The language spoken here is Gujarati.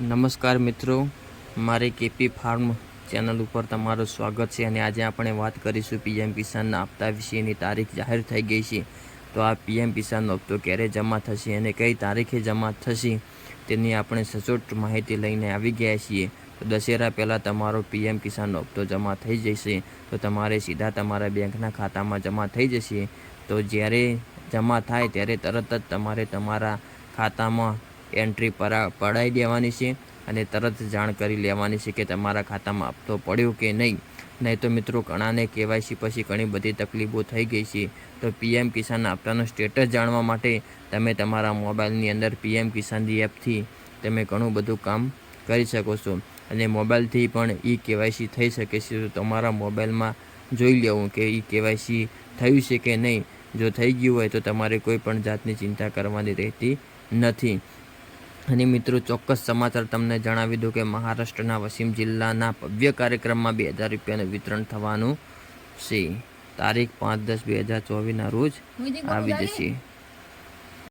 નમસ્કાર મિત્રો, મારી કેપી ફાર્મ ચેનલ ઉપર તમારું સ્વાગત છે અને આજે આપણે વાત કરીશું પીએમ કિસાનના હપ્તા વિશેની તારીખ જાહેર થઈ ગઈ છે. તો આ પીએમ કિસાનનો હપ્તો ક્યારે જમા થશે અને કઈ તારીખે જમા થશે તેની આપણે સચોટ માહિતી લઈને આવી ગયા છીએ. તો દશેરા પહેલાં તમારો પીએમ કિસાનનો હપ્તો જમા થઈ જશે. તો તમારે સીધા તમારા બેંકના ખાતામાં જમા થઈ જશે. તો જ્યારે જમા થાય ત્યારે તરત જ તમારે તમારા ખાતામાં એન્ટ્રી પરા પડાવી દેવાની છે અને તરત જાણ કરી લેવાની છે કે તમારા ખાતામાં હપ્તો પડ્યો કે નહીં. નહીં તો મિત્રો ઘણાને કેવાયસી પછી ઘણી બધી તકલીફો થઈ ગઈ છે. તો પીએમ કિસાનના હપ્તાનો સ્ટેટસ જાણવા માટે તમે તમારા મોબાઈલની અંદર પીએમ કિસાનની એપથી તમે ઘણું બધું કામ કરી શકો છો. અને મોબાઈલથી પણ ઈ કેવાયસી થઈ શકે છે. તો તમારા મોબાઈલમાં જોઈ લેવું કે ઈ કેવાયસી થયું છે કે નહીં. જો થઈ ગયું હોય તો તમારે કોઈ પણ જાતની ચિંતા કરવાની રહેતી નથી. અને મિત્રો ચોક્કસ સમાચાર તમને જણાવી દઉં કે મહારાષ્ટ્રના વસીમ જિલ્લાના ભવ્ય કાર્યક્રમમાં બે હજાર રૂપિયાનું વિતરણ થવાનું છે. તારીખ પાંચ દસ બે હજાર ચોવીસના રોજ આવી? જશે.